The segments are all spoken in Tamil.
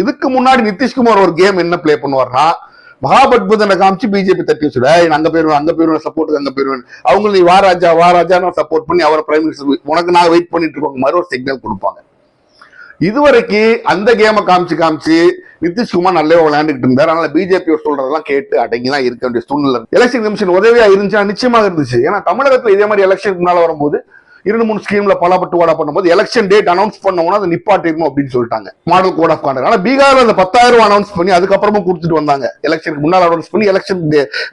இதுக்கு முன்னாடி நிதிஷ்குமார் ஒரு கேம் என்ன பிளே பண்ணுவார்னா மகாபத்புதனை காமிச்சு பிஜேபி தட்டி வச்சுட. அங்க போயிருவேன் அங்க போயிருவேன் சப்போர்ட்டுக்கு அங்க போயிருவேன். அவங்க நீ வா ராஜா வா ராஜான்னு சப்போர்ட் பண்ணி அவரை பிரைம் மினிஸ்டர் உனக்கு நான் வெயிட் பண்ணிட்டு இருக்கோங்க மாதிரி ஒரு சிக்னல் கொடுப்பாங்க. இதுவரைக்கும் அந்த கேமை காமிச்சு காமிச்சு நிதிஷ்குமார் நல்லா விளையாண்டுட்டு இருந்தார். அதனால பிஜேபி சொல்றதெல்லாம் கேட்டு அடங்கி தான் இருக்க வேண்டிய சூழ்நிலை. எலெக்ஷன் கமிஷன் உதவியா இருந்துச்சுன்னா நிச்சயமாக இருந்துச்சு. ஏன்னா தமிழகத்துல இதே மாதிரி எலெக்ஷன் முன்னால வரும்போது இரண்டு மூணு ஸ்கீம்ல பல வாடா பண்ணும்போது எலெக்ஷன் டேட் அனௌன்ஸ் பண்ணோம்னா அதை நிப்பாட்டிடணும் அப்படின்னு சொல்லிட்டாங்க. மாடல் கோட் ஆஃப் கான்டக்ட் ஆனா பீகார்ல அந்த பத்தாயிரம் ரூபாய் அனௌன்ஸ் பண்ணி அதுக்கப்புறமும் கொடுத்துட்டு வந்தாங்க. எலெக்ஷனுக்கு முன்னால் அனௌன்ஸ் பண்ணி election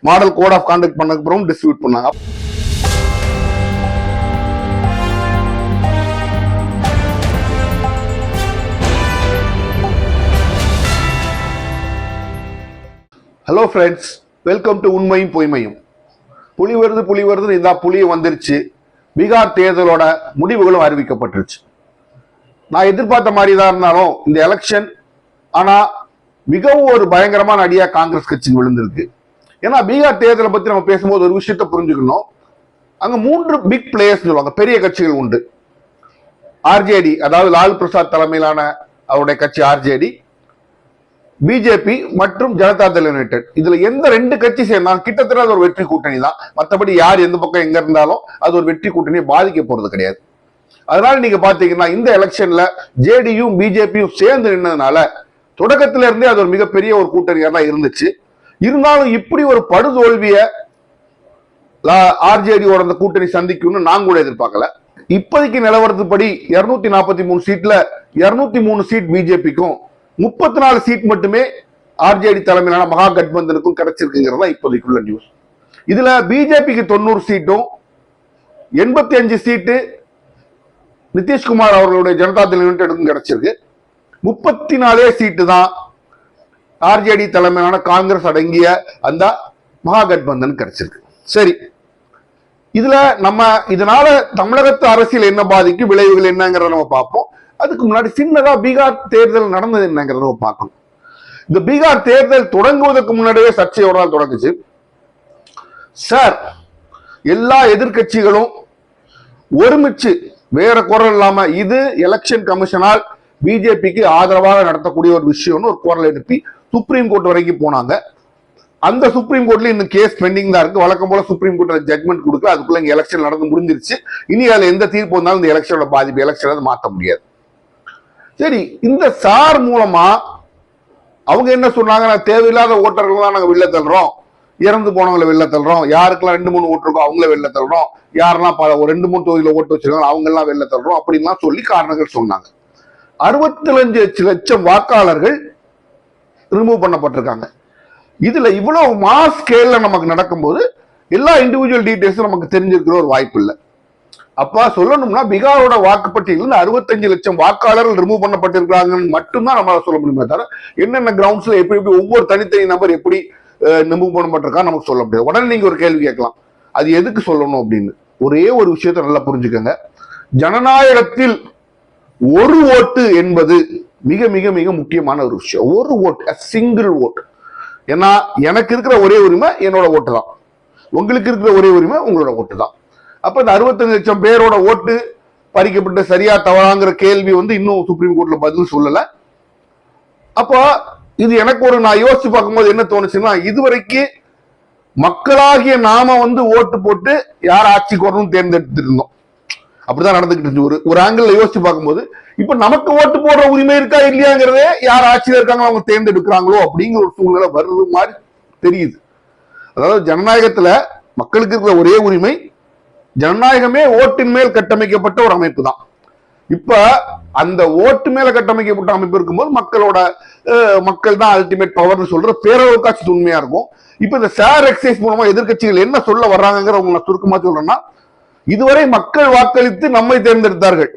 model code of conduct பண்ணதுக்கு அப்புறம் டிஸ்ட்ரிபியூட் பண்ணாங்க. ஹலோ ஃப்ரெண்ட்ஸ் வெல்கம் டு உண்மையும் பொய்மையும். புலி வருது புலி வருது இந்த புலி வந்துருச்சு. பீகார் தேர்தலோட முடிவுகளும் அறிவிக்கப்பட்டுருச்சு. நான் எதிர்பார்த்த மாதிரி தான் இருந்தாலும் இந்த எலெக்ஷன் ஆனால் மிகவும் ஒரு பயங்கரமான அடியாக காங்கிரஸ் கட்சி விழுந்திருக்கு. ஏன்னா பீகார் தேர்தலை பற்றி நம்ம பேசும்போது ஒரு விஷயத்தை புரிஞ்சுக்கணும். அங்கே மூன்று பிக் பிளேயர்ஸ் சொல்லுவாங்க. பெரிய கட்சிகள் உண்டு. ஆர்ஜேடி அதாவது லால் பிரசாத் தலைமையிலான அவருடைய கட்சி ஆர்ஜேடி பிஜேபி மற்றும் ஜனதா தள் யுனைடெட் இதுல எந்த ரெண்டு கட்சி சேர்ந்தா கிட்டத்தட்ட அது ஒரு வெற்றி கூட்டணி தான். மற்றபடி யார் எந்த பக்கம் எங்க இருந்தாலும் அது ஒரு வெற்றி கூட்டணியை பாதிக்க போறது கிடையாது. அதனால நீங்க பாத்தீங்கன்னா இந்த எலெக்ஷன்ல ஜேடியும் பிஜேபியும் சேர்ந்து நின்னதுனால தொடக்கத்துல இருந்தே அது ஒரு மிகப்பெரிய ஒரு கூட்டணியா தான் இருந்துச்சு. இருந்தாலும் இப்படி ஒரு படுதோல்விய ஆர்ஜேடியோட அந்த கூட்டணி சந்திக்கும்னு நாங்க கூட எதிர்பார்க்கல. இப்போதைக்கு நிலவரத்துப்படி இருநூத்தி நாற்பத்தி மூணு சீட்ல இருநூத்தி மூணு சீட் பிஜேபிக்கும் முப்பத்தி நாலு சீட் மட்டுமே ஆர்ஜேடி தலைமையிலான மகா கட்பந்தனுக்கும் கிடைச்சிருக்குங்கிறதா இப்போதைக்குள்ள நியூஸ் இதுல பிஜேபிக்கு தொண்ணூறு சீட்டும் எண்பத்தி அஞ்சு சீட்டு நிதிஷ்குமார் அவர்களுடைய ஜனதா தள யுனைடெடுக்கும் கிடைச்சிருக்கு. முப்பத்தி நாலே சீட்டு தான் ஆர்ஜேடி தலைமையிலான காங்கிரஸ் அடங்கிய அந்த மகாகட்பந்தன் கிடைச்சிருக்கு. சரி இதுல நம்ம இதனால தமிழகத்து அரசியல் என்ன பாதிக்கும் விளைவுகள் என்னங்கிறத நம்ம பார்ப்போம். அதுக்கு முன்னாடி சின்னதா பீகார் தேர்தல் நடந்தது என்னங்கிறத நம்ம பார்க்கணும். இந்த பீகார் தேர்தல் தொடங்குவதற்கு முன்னாடியே சர்ச்சையோட தொடங்குச்சு. சார் எல்லா எதிர்க்கட்சிகளும் ஒருமிச்சு வேற குரல் இல்லாம இது எலெக்ஷன் கமிஷனால் பிஜேபிக்கு ஆதரவாக நடத்தக்கூடிய ஒரு விஷயம்னு ஒரு குரல் எழுப்பி சுப்ரீம் கோர்ட் வரைக்கும் போனாங்க. அந்த சுப்ரீம் கோர்ட்ல இன்னும் கேஸ் பெண்டிங் தான் இருக்கு. வழக்கம் போல சுப்ரீம் கோர்ட்ல ஜட்மெண்ட் கொடுக்கல. அதுக்குள்ள இங்க எலெக்ஷன் நடந்து முடிஞ்சிருச்சு. இனி அதுல எந்த தீர்ப்பு வந்தாலும் இந்த எலெக்ஷனோட பாதிப்பு எலெக்ஷன் மாற்ற முடியாது. சரி இந்த சார் மூலமா அவங்க என்ன சொன்னாங்க? நான் தேவையில்லாத ஓட்டர்கள் தான் நாங்க வெளில தள்ளுறோம். இறந்து போனவங்களை வெளில தள்ளுறோம். யாருக்கெல்லாம் ரெண்டு மூணு ஓட்டு இருக்கோ அவங்கள வெளில தள்ளுறோம். யாரெல்லாம் பல ஒரு ரெண்டு மூணு தொகுதியில் ஓட்டு வச்சிருக்காங்க அவங்க எல்லாம் வெளில தள்ளுறோம் அப்படின்லாம் சொல்லி காரணங்கள் சொன்னாங்க. அறுபத்தி லட்சம் வாக்காளர்கள் ரிமூவ் பண்ணப்பட்டிருக்காங்க. இதுல இவ்வளவு மாஸ் ஸ்கேல்ல நமக்கு நடக்கும்போது எல்லா இண்டிவிஜுவல் டீட்டெயில்ஸும் நமக்கு தெரிஞ்சிருக்கிற ஒரு வாய்ப்பு இல்லை. அப்ப சொல்லணும்னா பீகாரோட வாக்குப்பட்டியலிருந்து அறுபத்தஞ்சு லட்சம் வாக்காளர்கள் ரிமூவ் பண்ணப்பட்டிருக்கிறாங்கன்னு மட்டும்தான் நம்மளால சொல்ல முடியுமே தவிர என்னென்ன கிரவுண்ட்ஸ்ல எப்படி எப்படி ஒவ்வொரு தனித்தனி நபர் எப்படி ரிமூவ் பண்ணப்பட்டிருக்கா நமக்கு சொல்ல முடியாது. உடனே நீங்க ஒரு கேள்வி கேட்கலாம். அது எதுக்கு சொல்லணும் அப்படின்னு. ஒரே ஒரு விஷயத்த நல்லா புரிஞ்சுக்கங்க. ஜனநாயகத்தில் ஒரு ஓட்டு என்பது மிக மிக மிக முக்கியமான ஒரு விஷயம். ஒரு ஓட்டு சிங்கிள் ஓட்டு ஏன்னா எனக்கு இருக்கிற ஒரே உரிமை என்னோட ஓட்டு தான் உங்களுக்கு இருக்கிற ஒரே உரிமை உங்களோட ஓட்டு தான் அப்ப இந்த அறுபத்தஞ்சு லட்சம் பேரோட ஓட்டு பறிக்கப்பட்ட சரியா தவறாங்கிற கேள்வி வந்து இன்னும் சுப்ரீம் கோர்ட்ல பதில் சொல்லல. அப்போ இது எனக்கு ஒரு நான் யோசிச்சு பார்க்கும்போது என்ன தோணுச்சுன்னா இதுவரைக்கும் மக்களாகிய நாம வந்து ஓட்டு போட்டு யார் ஆட்சிக்கு வரணும்னு தேர்ந்தெடுத்துட்டு இருந்தோம் அப்படிதான் நடந்துகிட்டு இருந்துச்சு. ஒரு ஒரு ஆங்கிள் யோசிச்சு பார்க்கும்போது இப்ப நமக்கு ஓட்டு போடுற உரிமை இருக்கா இல்லையாங்கிறதே யார் ஆட்சியில் இருக்காங்களோ அவங்க தேர்ந்தெடுக்கிறாங்களோ அப்படிங்கிற ஒரு சூழ்நிலை வர்றது மாதிரி தெரியுது. அதாவது ஜனநாயகத்துல மக்களுக்கு இருக்கிற ஒரே உரிமை ஜனநாயகமே ஓட்டின் மேல் கட்டமைக்கப்பட்ட ஒரு அமைப்பு தான். இப்ப அந்த ஓட்டு மேல கட்டமைக்கப்பட்ட அமைப்பு இருக்கும்போது மக்களோட மக்கள் தான் அல்டிமேட் பவர்னு சொல்ற பேரளவுக்காட்சி உண்மையா இருக்கும். இப்ப இந்த ஷேர் எக்ஸைஸ் மூலமா எதிர்கட்சிகள் என்ன சொல்ல வர்றாங்கிற உங்களை சுருக்கமா சொல்றேன்னா இதுவரை மக்கள் வாக்களித்து நம்மை தேர்ந்தெடுத்தார்கள்.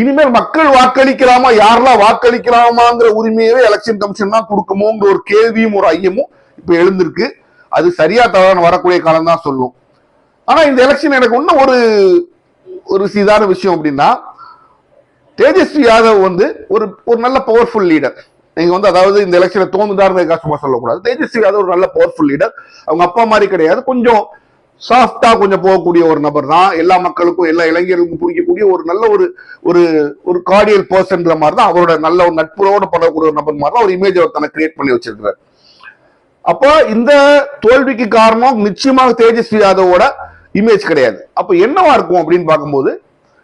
இனிமேல் மக்கள் வாக்களிக்கலாமா யாரெல்லாம் வாக்களிக்கலாமாங்கிற உரிமையவே எலெக்ஷன் கமிஷன் தான் கொடுக்குமோங்கிற ஒரு கேள்வியும் ஒரு ஐயமும் இப்ப எழுந்திருக்கு. அது சரியா தவறான வரக்கூடிய காலம் தான் சொல்லும். ஆனா இந்த எலெக்ஷன் எனக்கு இன்னும் ஒரு ஒரு சீதான விஷயம் அப்படின்னா தேஜஸ்வி யாதவ் வந்து ஒரு ஒரு நல்ல பவர்ஃபுல் லீடர் நீங்க வந்து அதாவது இந்த எலெக்ஷனை தோந்துட்டாருன்னு சும்மா சொல்லக்கூடாது. தேஜஸ்வி யாதவ் ஒரு நல்ல பவர்ஃபுல் லீடர் அவங்க அப்பா மாதிரி கிடையாது. கொஞ்சம் சாஃப்டா கொஞ்சம் போகக்கூடிய ஒரு நபர் தான். எல்லா மக்களுக்கும் எல்லா இளைஞர்களுக்கும் பிடிக்கக்கூடிய ஒரு நல்ல ஒரு ஒரு ஒரு கார்டியல் பர்சன்ற மாதிரி தான் அவரோட நல்ல ஒரு நட்புறவோட பண்ணக்கூடிய ஒரு நபர் மாதிரி தான் ஒரு இமேஜ் அவர் தனக்கு கிரியேட் பண்ணி வச்சிருக்கிறார். அப்போ இந்த தோல்விக்கு காரணம் நிச்சயமாக தேஜஸ்வி யாதவோட இமேஜ் கிடையாது. அப்போ என்னவா இருக்கும் அப்படின்னு பார்க்கும்போது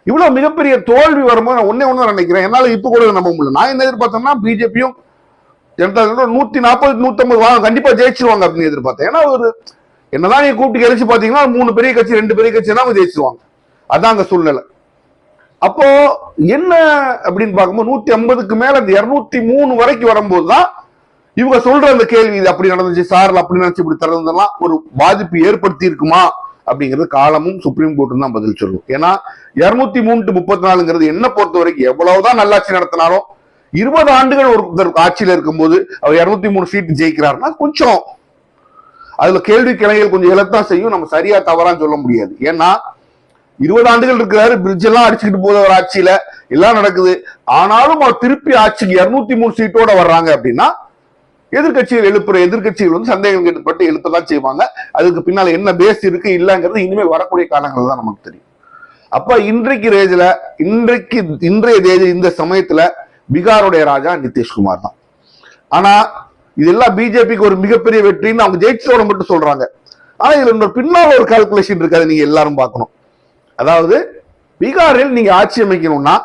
இவ்வளவு மிகப்பெரிய தோல்வி வரும்போது நான் ஒன்னே ஒன்று நினைக்கிறேன். என்னால் இப்போ கூட நம்ப முடியல. நான் என்ன எதிர்பார்த்தேன்னா பிஜேபியும் ஜனதா தளம் நாற்பது நூற்றம்பது வாங்க கண்டிப்பாக ஜெயிச்சிருவாங்க அப்படின்னு எதிர்பார்த்தேன். ஏன்னா ஒரு என்னதான் நீங்கள் கூப்பிட்டு கழிச்சு பார்த்தீங்கன்னா மூணு பெரிய கட்சி ரெண்டு பெரிய கட்சி தான் அவங்க ஜெயிச்சிருவாங்க. அதான் அந்த சூழ்நிலை. அப்போ என்ன அப்படின்னு பார்க்கும்போது நூத்தி ஐம்பதுக்கு மேல அந்த இருநூத்தி மூணு வரைக்கும் வரும்போது தான் இவங்க சொல்ற அந்த கேள்வி இது அப்படி நடந்துச்சு சார் அப்படி நினைச்சு இப்படி திறந்ததெல்லாம் ஒரு பாதிப்பு ஏற்படுத்தி இருக்குமா? அப்படிங்கிறது காலமும் சுப்ரீம் கோர்ட்டும் தான் பதில் சொல்லும். ஏன்னா இருநூத்தி மூணு டு முப்பத்தி நாலுங்கிறது என்ன பொறுத்த வரைக்கும் எவ்வளவுதான் நல்லாட்சி நடத்தினாலும் இருபது ஆண்டுகள் ஒரு ஆட்சியில் இருக்கும்போது அவர் இருநூத்தி மூணு சீட் ஜெயிக்கிறாருன்னா கொஞ்சம் அதுல கேள்வி கிளைகள் கொஞ்சம் எழத்தான் செய்யும். நம்ம சரியா தவறான்னு சொல்ல முடியாது. ஏன்னா இருபது ஆண்டுகள் இருக்கிறாரு பிரிட்ஜ் எல்லாம் அடிச்சுக்கிட்டு போகுது ஒரு ஆட்சியில. எல்லாம் நடக்குது. ஆனாலும் அவர் திருப்பி ஆட்சிக்கு இருநூத்தி மூணு சீட்டோட வர்றாங்க அப்படின்னா எதிர்க்கட்சிகள் எழுப்புற எதிர்கட்சிகள் வந்து சந்தேகம் கேட்டுப்பட்டு எழுப்பதான் செய்வாங்க. அதுக்கு பின்னால என்ன பேஸ் இருக்கு இல்லைங்கிறது இனிமே வரக்கூடிய காலங்கள் தான் நமக்கு தெரியும். அப்ப இன்றைக்கு ரேஜ்ல இன்றைக்கு இன்றைய தேதி இந்த சமயத்துல பீகாருடைய ராஜா நிதிஷ்குமார் தான். ஆனா இதெல்லாம் பிஜேபிக்கு ஒரு மிகப்பெரிய வெற்றின்னு அவங்க ஜெயிச்சோட மட்டும் சொல்றாங்க. ஆனா இதுல இன்னொரு பின்னால ஒரு கால்குலேஷன் இருக்காது நீங்க எல்லாரும் பார்க்கணும். அதாவது பீகாரில் நீங்க ஆட்சி அமைக்கணும்னா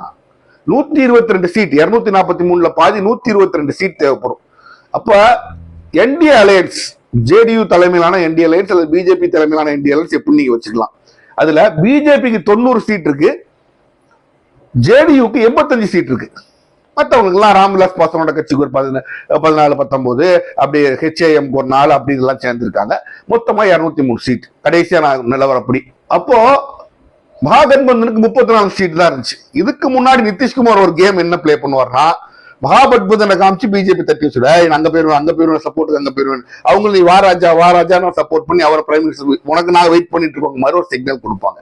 நூத்தி இருபத்தி ரெண்டு சீட் இருநூத்தி நாற்பத்தி மூணுல பாதி நூத்தி இருபத்தி ரெண்டு சீட் தேவைப்படும். அப்ப என்டிஏ அலையன்ஸ் ஜேடியு தலைமையிலான என்டிஏ அலையன்ஸ் அல்லது பிஜேபி தலைமையிலான என்டிஏ அலையன்ஸ் எப்படி நீங்க வச்சுக்கலாம். அதுல பிஜேபிக்கு தொண்ணூறு சீட் இருக்கு ஜேடியுக்கு எண்பத்தஞ்சு சீட் இருக்கு. மற்றவங்களுக்குலாம் ராம்விலாஸ் பாஸ்வானோட கட்சிக்கு ஒரு பதின- பதினாலு பத்தொம்போது அப்படி ஹெச்ஏஎம் ஒரு நாலு அப்படி இதெல்லாம் மொத்தமாக இரநூத்தி மூணு சீட் கடைசியா நான் நிலவரப்படி. அப்போ மகாகட்பந்தனுக்கு முப்பத்தி நாலு சீட் தான் இருந்துச்சு. இதுக்கு முன்னாடி நிதிஷ்குமார் ஒரு கேம் என்ன பிளே பண்ணுவார்னா மகாகட்பந்தனை காமிச்சு பிஜேபி தட்டி வச்சுட. அங்க போயிருவேன் அங்க போயிருவேன் சப்போர்ட் அங்க போயிருவேன். அவங்க நீ வா ராஜா வா ராஜான்னு சப்போர்ட் பண்ணி அவரை பிரைம் மினிஸ்டர் உனக்கு நான் வெயிட் பண்ணிட்டு இருக்கோங்க. மாதிரி ஒரு சிக்னல் கொடுப்பாங்க.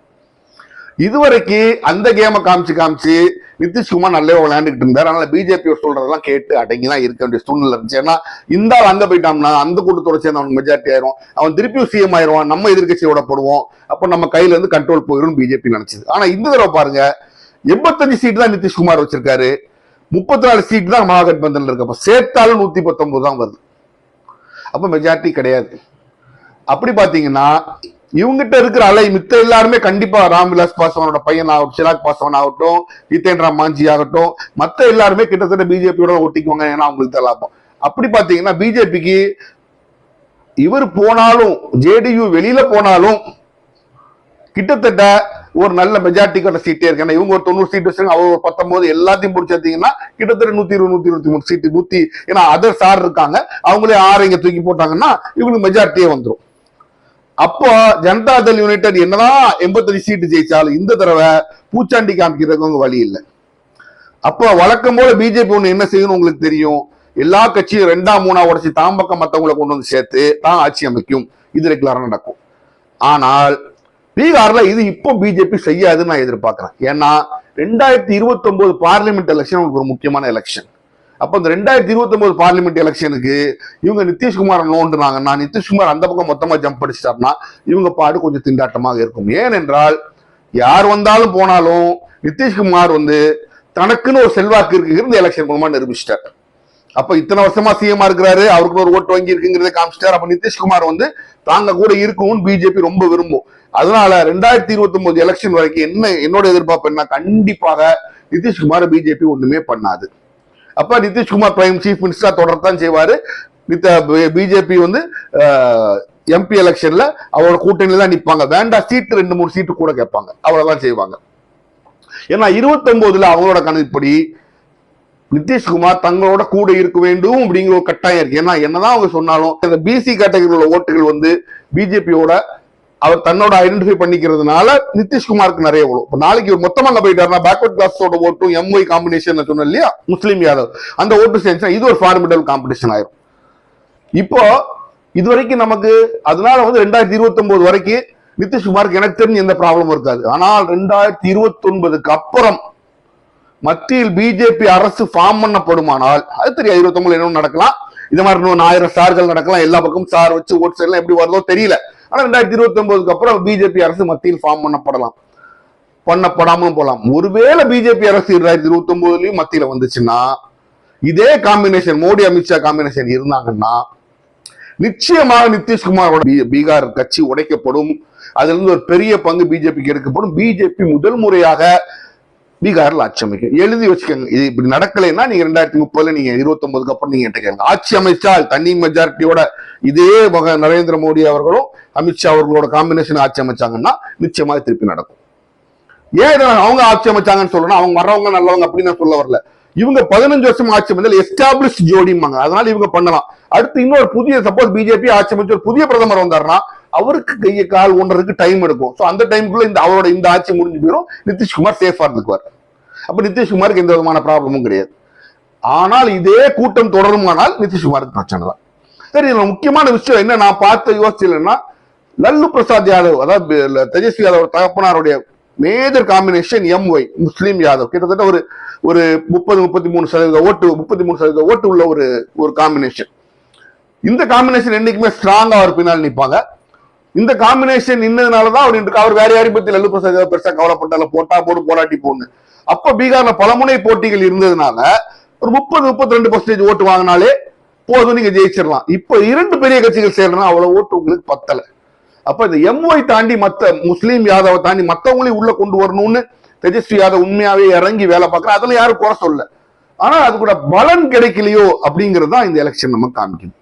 இதுவரைக்கும் அந்த கேமை காமிச்சு காமிச்சு நிதிஷ்குமார் நல்லா விளையாண்டுட்டு இருந்தார். அதனால பிஜேபி சொல்றதெல்லாம் கேட்டு அடங்கி தான் இருக்க வேண்டிய சூழ்நிலை இருந்துச்சு. ஏன்னா இந்த ஆள் அங்க போயிட்டான்னா அந்த கூட்டத்தோட சேர்ந்து அவனுக்கு மெஜாரிட்டி ஆயிரும். அவன் திருப்பியும் சிஎம் ஆயிருவான் நம்ம எதிர்கட்சியோட போடுவோம். அப்போ நம்ம கையில இருந்து கண்ட்ரோல் போயிடும் பிஜேபி நினைச்சது. ஆனா இந்த தடவை பாருங்க எண்பத்தஞ்சு சீட்டு தான் நிதிஷ்குமார் வச்சிருக்காரு. முப்பத்தி நாலு சீட் தான் மகாகட்பந்தன்ல இருக்கு. அப்போ சேர்த்தாலும் நூத்தி பத்தொன்பது தான் வருது. அப்போ மெஜாரிட்டி கிடையாது. அப்படி பார்த்தீங்கன்னா இவங்கிட்ட இருக்கிற அலை மித்த எல்லாருமே கண்டிப்பா ராம்விலாஸ் பாஸ்வானோட பையன் ஆகட்டும் சிராக் பாஸ்வான் ஆகட்டும் ஜிதேந்திரா மாஞ்சி ஆகட்டும் மற்ற எல்லாருமே கிட்டத்தட்ட பிஜேபியோட ஒட்டிக்குவாங்க ஏன்னா அவங்களுக்கு தான் லாபம். அப்படி பாத்தீங்கன்னா பிஜேபிக்கு இவர் போனாலும் ஜேடியு வெளியில போனாலும் கிட்டத்தட்ட ஒரு நல்ல மெஜாரிட்டி சீட்டே இருக்கு. இவங்க ஒரு தொண்ணூறு சீட் வச்சாங்க அவர் ஒரு பத்தொன்பது எல்லாத்தையும் பிடிச்சிருந்தீங்கன்னா கிட்டத்தட்ட நூத்தி இருபது நூத்தி இருபத்தி மூணு சீட்டு நூத்தி ஏன்னா அதர் சார் இருக்காங்க. அவங்களே ஆறு இங்க தூக்கி போட்டாங்கன்னா இவங்களுக்கு மெஜாரிட்டியே வந்துடும் அப்போ ஜனதா தள் யுனைடெட் என்னதான் எண்பத்தஞ்சு சீட்டு ஜெயிச்சாலும் இந்த தடவை பூச்சாண்டி காமிக்கிறதுக்கு வழி இல்லை. அப்போ வழக்கம் போல பிஜேபி ஒண்ணு என்ன செய்யணும் உங்களுக்கு தெரியும். எல்லா கட்சியும் ரெண்டாம் மூணா உடச்சி தாம்பக்கம் மற்றவங்களை கொண்டு வந்து சேர்த்து தான் ஆட்சி அமைக்கும். இது ரெகுலராக நடக்கும். ஆனால் பீகார்ல இது இப்போ பிஜேபி செய்யாதுன்னு நான் எதிர்பார்க்கிறேன். ஏன்னா ரெண்டாயிரத்தி இருபத்தி ஒன்பது பார்லிமெண்ட் எலெக்ஷன் உங்களுக்கு ஒரு முக்கியமான எலெக்ஷன் அப்போ இந்த ரெண்டாயிரத்தி இருபத்தி ஒன்பது பார்லிமெண்ட் எலெக்ஷனுக்கு இவங்க நிதிஷ்குமார் நோண்டுனாங்கன்னா நிதிஷ்குமார் அந்த பக்கம் மொத்தமாக ஜம்ப் அடிச்சிட்டாருன்னா இவங்க பாடு கொஞ்சம் திண்டாட்டமாக இருக்கும். ஏனென்றால் யார் வந்தாலும் போனாலும் நிதிஷ்குமார் வந்து தனக்குன்னு ஒரு செல்வாக்கு இருக்குங்கிறது இந்த எலெக்ஷன் மூலமாக நிரூபிச்சிட்டார். அப்ப இத்தனை வருஷமா சிஎம் இருக்கிறாரு அவருக்கு ஒரு ஓட்டு வங்கி இருக்குங்கிறத காமிச்சிட்டார். அப்ப நிதிஷ்குமார் வந்து தாங்க கூட இருக்கும்னு பிஜேபி ரொம்ப விரும்பும். அதனால ரெண்டாயிரத்தி இருபத்தி ஒன்பது எலெக்ஷன் வரைக்கும் என்ன என்னோட எதிர்பார்ப்பு என்ன? கண்டிப்பாக நிதிஷ்குமார் பிஜேபி ஒண்ணுமே பண்ணாது. அப்ப நிதிஷ்குமார் பிரைம் சீஃப் மினிஸ்டரா தொடரத்தான் செய்வாரு. பிஜேபி வந்து எம்பி எலெக்ஷன்ல அவரோட கூட்டணியில தான் நிப்பாங்க. வேண்டாம் சீட்டு ரெண்டு மூணு சீட்டு கூட கேட்பாங்க. அவ்வளவுதான் செய்வாங்க. ஏன்னா இருபத்தி ஒன்பதுல அவங்களோட கணக்குப்படி நிதிஷ்குமார் தங்களோட கூட இருக்க வேண்டும் அப்படிங்கிற ஒரு கட்டாயம் இருக்கு. ஏன்னா என்னதான் அவங்க சொன்னாலும் இந்த பிசி கேட்டகரியில் உள்ள ஓட்டுகள் வந்து பிஜேபியோட அவர் தன்னோட ஐடென்டிஃபை பண்ணிக்கிறதுனால நிதிஷ்குமாருக்கு நிறைய வரும். இப்போ நாளைக்கு ஒரு மொத்தமாக அங்க போயிட்டாருன்னா பேக்வர்ட் கிளாஸோட ஓட்டும் எம்ஒய் காம்பினேஷன் சொன்ன இல்லையா? முஸ்லீம் யாதவ். அந்த ஓட்டு சேர்ந்துச்சுன்னா இது ஒரு ஃபார்மிடல் காம்படிஷன் ஆயிரும். இப்போ இது வரைக்கும் நமக்கு அதனால வந்து ரெண்டாயிரத்தி இருபத்தி ஒன்பது வரைக்கும் நிதிஷ்குமாருக்கு எனக்கு தெரிஞ்சு எந்த ப்ராப்ளமும் இருக்காது. ஆனால் ரெண்டாயிரத்தி இருபத்தி ஒன்பதுக்கு அப்புறம் மத்தியில் பிஜேபி அரசு ஃபார்ம் பண்ணப்படுமானால் அது தெரியாது. இருபத்தி ஒன்பதுல என்ன நடக்கலாம். இந்த மாதிரி இன்னும் ஆயிரம் சார்கள் நடக்கலாம். எல்லா பக்கமும் சார் வச்சு ஓட்ஸ் எல்லாம் எப்படி வருதோ தெரியல. ஆனா ரெண்டாயிரத்தி இருபத்தி ஒன்பதுக்கு அப்புறம் பிஜேபி அரசு மத்தியில் ஃபார்ம் பண்ணப்படலாம். பண்ணப்படாமலும் போலாம். ஒருவேளை பிஜேபி அரசு ரெண்டாயிரத்தி இருபத்தி ஒன்பதுலயும் மத்தியில வந்துச்சுன்னா இதே காம்பினேஷன் மோடி அமித்ஷா காம்பினேஷன் இருந்தாங்கன்னா நிச்சயமாக நிதிஷ்குமாரோட பீகார் கட்சி உடைக்கப்படும். அதுல இருந்து ஒரு பெரிய பங்கு பிஜேபிக்கு எடுக்கப்படும். பிஜேபி முதல் முறையாக பீகார்ல ஆட்சி அமைக்கும் எழுதி வச்சுக்கோங்க. இது இப்படி நடக்கலைன்னா நீங்க ரெண்டாயிரத்தி முப்பதுல நீங்க இருபத்தி ஒன்பதுக்கு அப்புறம் நீங்க கேட்க ஆட்சி அமைச்சால் தனி மெஜாரிட்டியோட இதே மக நரேந்திர மோடி அவர்களும் அமித்ஷா அவர்களோட காம்பினேஷன் ஆட்சி அமைச்சாங்கன்னா நிச்சயமாக திருப்பி நடக்கும். ஏன் அவங்க ஆட்சி அமைச்சாங்கன்னு சொல்லணும் அவங்க வர்றவங்க நல்லவங்க அப்படின்னு நான் சொல்ல வரல. இவங்க பதினஞ்சு வருஷம் ஆட்சி அமைச்சல் எஸ்டாப்ளிஷ் ஜோடிம்பாங்க. அதனால இவங்க பண்ணலாம். அடுத்து இன்னொரு புதிய சப்போஸ் பிஜேபி ஆட்சி அமைச்சு ஒரு புதிய பிரதமர் வந்தாருன்னா அவருக்கு கையை கால் ஒன்றதுக்கு டைம் எடுக்கும். ஸோ அந்த டைமுக்குள்ள இந்த அவரோட இந்த ஆட்சி முடிஞ்சு போயிடும் நிதிஷ்குமார் சேஃபாக இருந்துக்குவார். அப்போ நிதிஷ்குமாருக்கு எந்த விதமான ப்ராப்ளமும் கிடையாது. ஆனால் இதே கூட்டம் தொடருமானால் நிதிஷ்குமாருக்கு பிரச்சனை தான். சரி இதில் முக்கியமான விஷயம் என்ன? நான் பார்த்த யோசிச்சலன்னா லல்லு பிரசாத் யாதவ் அதாவது தேஜஸ்வி யாதவ் தகப்பனாருடைய major combination M Y Muslim Yadav. கிட்டத்தட்ட ஒரு ஒரு முப்பது முப்பத்தி மூணு சதவீத ஓட்டு முப்பத்தி மூணு சதவீத ஓட்டு உள்ள ஒரு ஒரு காம்பினேஷன் இந்த காம்பினேஷன் என்னைக்குமே ஸ்ட்ராங்கா அவர் பின்னால் நிற்பாங்க இந்த காம்பினேஷன் நின்னதுனாலதான் அவர் இன்று அவர் வேற யாரையும் பத்தி லல்லு பிரசாத் யாதவ் பெருசா கவலைப்பட்டால போட்டா போடு போராட்டி போன்னு அப்ப பீகார்ல பலமுனை போட்டிகள் இருந்ததுனால ஒரு முப்பது முப்பத்தி ரெண்டு பர்சன்டேஜ் ஓட்டு வாங்கினாலே போதும் நீங்க ஜெயிச்சிடலாம். இப்ப இரண்டு பெரிய கட்சிகள் சேர்றனா அவ்வளவு ஓட்டு உங்களுக்கு பத்தல. அப்ப இந்த எம்ஒய் தாண்டி மத்த முஸ்லீம் யாதவை தாண்டி மத்தவங்களையும் உள்ள கொண்டு வரணும்னு தேஜஸ்வி யாதவ் உண்மையாவே இறங்கி வேலை பார்க்கற அதுல யாரும் குறை சொல்ல ஆனா அது கூட பலன் கிடைக்கலையோ அப்படிங்கிறது தான் இந்த எலெக்ஷன் நம்ம காமிக்கணும்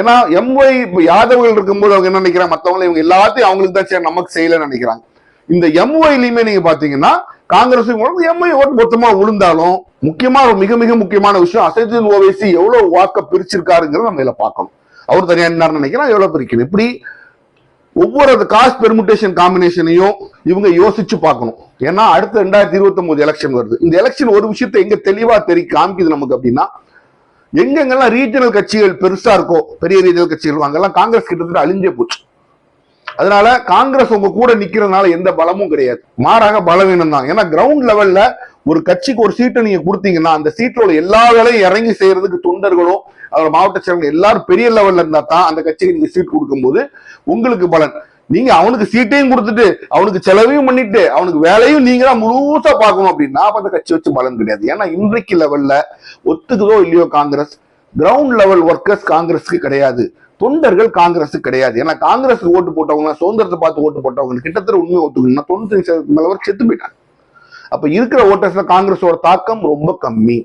ஏன்னா எம்ஒய் இப்போ யாதவர்கள் இருக்கும்போது அவங்க என்ன நினைக்கிறாங்க? மத்தவங்க இவங்க எல்லாத்தையும் அவங்களுக்கு தான் சரி நமக்கு செய்யலன்னு நினைக்கிறாங்க. இந்த எம்ஒய்லயுமே நீங்க பாத்தீங்கன்னா காங்கிரஸ் எம்ஒய் ஓட்டு மொத்தமா விழுந்தாலும் முக்கியமா ஒரு மிக மிக முக்கியமான விஷயம் அசைதீன் ஓவைசி எவ்வளவு வாக்க பிரிச்சிருக்காருங்கிறத நம்ம இதில் பார்க்கணும். அவர் தனியா என்ன நினைக்கிறோம் எவ்வளவு பிரிக்கணும் இப்படி ஒவ்வொரு காஸ்ட் பெர்முட்டேஷன் காம்பினேஷனையும் இவங்க யோசிச்சு பார்க்கணும். ஏன்னா அடுத்த ரெண்டாயிரத்தி இருபத்தி ஒன்பது எலெக்ஷன் வருது. இந்த எலெக்ஷன் ஒரு விஷயத்தை எங்க தெளிவா தெரி காமிக்குது நமக்கு அப்படின்னா எங்கெங்கெல்லாம் ரீஜனல் கட்சிகள் பெருசா இருக்கோ பெரிய ரீஜனல் கட்சிகள் அங்கெல்லாம் காங்கிரஸ் கிட்டத்தட்ட அழிஞ்சே போச்சு. அதனால காங்கிரஸ் உங்க கூட நிக்கிறதுனால எந்த பலமும் கிடையாது. மாறாக பலவீனம் தான். ஏன்னா கிரவுண்ட் லெவல்ல ஒரு கட்சிக்கு ஒரு சீட்டை நீங்க கொடுத்தீங்கன்னா அந்த சீட்டோட எல்லா வேலையும் இறங்கி செய்யறதுக்கு தொண்டர்களும் அதோட மாவட்ட செயலர்கள் எல்லாரும் பெரிய லெவல்ல இருந்தா தான் அந்த கட்சிக்கு நீங்க சீட் கொடுக்கும்போது உங்களுக்கு பலன். நீங்க அவனுக்கு சீட்டையும் கொடுத்துட்டு அவனுக்கு செலவையும் பண்ணிட்டு அவனுக்கு வேலையும் நீங்க தான் முழுசா பார்க்கணும் அப்படின்னா அப்ப அந்த கட்சி வச்சு பலன் கிடையாது. ஏன்னா இன்றைக்கு லெவல்ல ஒத்துக்குதோ இல்லையோ காங்கிரஸ் கிரவுண்ட் லெவல் ஒர்க்கர்ஸ் காங்கிரஸ்க்கு கிடையாது. தொண்டர்கள் காங்கிரஸ் கிடையாது. ஏன்னா காங்கிரஸுக்கு ஓட்டு போட்டவங்க சுதந்திரத்தை பார்த்து ஓட்டு போட்டவங்க கிட்டத்தட்ட உண்மை ஒத்துக்கணும்னா தொண்ணூத்தி சதவீதம் மேல செத்து போயிட்டாங்க. அப்ப இருக்கிற ஓட்டர்ஸ்ல காங்கிரஸோட தாக்கம் ரொம்ப கம்மி.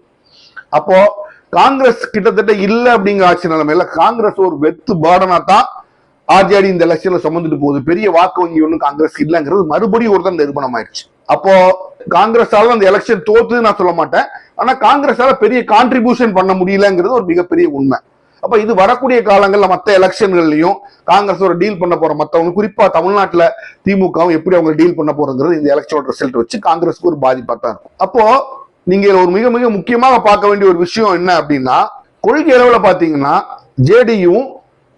அப்போ காங்கிரஸ் கிட்டத்தட்ட இல்லை அப்படிங்கிற ஆட்சி நிலைமையில காங்கிரஸ் ஒரு வெத்து பாடனா தான் ஆர்ஜேடி இந்த எலெக்ஷன்ல சுமந்துட்டு போகுது பெரிய வாக்கு வங்கி ஒன்றும் காங்கிரஸ் இல்லைங்கிறது மறுபடியும் ஒரு தான் நிரூபணம் ஆயிடுச்சு அப்போ காங்கிரஸால அந்த எலெக்ஷன் தோத்துன்னு நான் சொல்ல மாட்டேன். ஆனா காங்கிரஸால பெரிய கான்ட்ரிபியூஷன் பண்ண முடியலங்கிறது ஒரு மிகப்பெரிய உண்மை. அப்ப இது வரக்கூடிய காலங்கள்ல மற்ற எலெக்ஷன்கள்லயும் காங்கிரஸ் ஒரு டீல் பண்ண போற மத்தவங்க குறிப்பா தமிழ்நாட்டுல திமுகவும் எப்படி அவங்க டீல் பண்ண போறங்கிறது இந்த எலெக்ஷனோட ரிசல்ட் வச்சு காங்கிரஸ்க்கு ஒரு பாதிப்பா தான் இருக்கும். அப்போ நீங்க ஒரு மிக மிக முக்கியமாக பார்க்க வேண்டிய ஒரு விஷயம் என்ன அப்படின்னா கொள்கை அளவுல பாத்தீங்கன்னா ஜேடியும்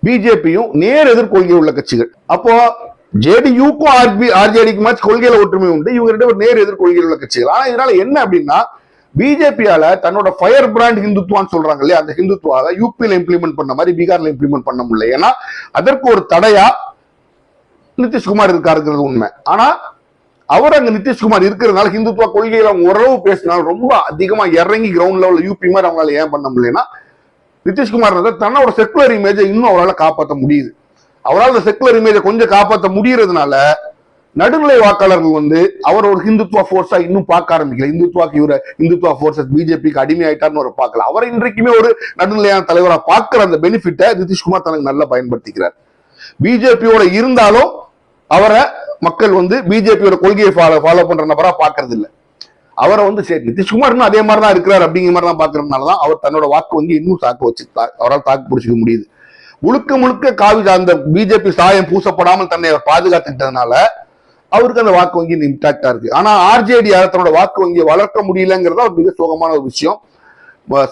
பிஜேபியும் நேர் எதிர்கொள்கை உள்ள கட்சிகள். அப்போ ஜேடியுக்கும் ஆர்பி ஆர்ஜேடிக்கும் கொள்கையில ஒற்றுமை உண்டு. இவங்க ரெண்டு பேரும் நேர் எதிர்கொள்கை உள்ள கட்சிகள். ஆனா இதனால என்ன அப்படின்னா பிஜேபியால தன்னோட ஃபயர் பிராண்ட் ஹிந்துத்வான்னு சொல்றாங்க இல்லையா? அந்த ஹிந்துத்வாவை யூபியில இம்ப்ளிமெண்ட் பண்ண மாதிரி பீகார்ல இம்ப்ளிமெண்ட் பண்ண முடியல. ஏன்னா அதற்கு ஒரு தடையா நிதிஷ்குமார் இருக்காருங்கிறது உண்மை. ஆனா அவர் அங்க நிதிஷ்குமார் இருக்கிறதுனால ஹிந்துத்துவ கொள்கையில அவங்க ஓரளவு பேசினாலும் ரொம்ப அதிகமா இறங்கி கிரவுண்ட் லெவல்ல யூபி மாதிரி அவங்களால ஏன் பண்ண முடியலன்னா நிதிஷ்குமார் தன்னோட செக்குலர் இமேஜை இன்னும் அவரால் காப்பாற்ற முடியுது. அவரால் அந்த செக்குலர் இமேஜை கொஞ்சம் காப்பாற்ற முடியறதுனால நடுநிலை வாக்காளர்கள் வந்து அவர் ஒரு ஹிந்துத்துவ ஃபோர்ஸா இன்னும் பார்க்க ஆரம்பிக்கல. இந்துத்துவாக்கு இவர இந்துத்துவ ஃபோர்ஸஸ் பிஜேபிக்கு அடிமையாயிட்டார்னு ஒரு பார்க்கல. அவர் இன்றைக்குமே ஒரு நடுநிலையான தலைவராக பார்க்கிற அந்த பெனிஃபிட்டை நிதிஷ்குமார் தனக்கு நல்லா பயன்படுத்திக்கிறார். பிஜேபியோட இருந்தாலும் அவரை மக்கள் வந்து பிஜேபியோட கொள்கையை ஃபாலோ ஃபாலோ பண்ற நபரா பாக்குறது இல்லை அவரை வந்து சரி நிதிஷ்குமார் இன்னும் அதே மாதிரி தான் இருக்கிறார் அப்படிங்கிற மாதிரி தான் பாக்குறதுனால தான் அவர் தன்னோட வாக்கு வங்கி இன்னும் தாக்கு வச்சு தா- அவரால் தாக்கு பிடிச்சிக்க முடியுது. முழுக்க முழுக்க காவி அந்த பிஜேபி சாயம் பூசப்படாமல் தன்னை அவர் பாதுகாத்துக்கிட்டதுனால அவருக்கு அந்த வாக்கு வங்கி இம்பாக்டா இருக்கு. ஆனா ஆர்ஜேடி தன்னோட வாக்கு வங்கியை வளர்க்க முடியலங்கிறத ஒரு மிக சோகமான ஒரு விஷயம்.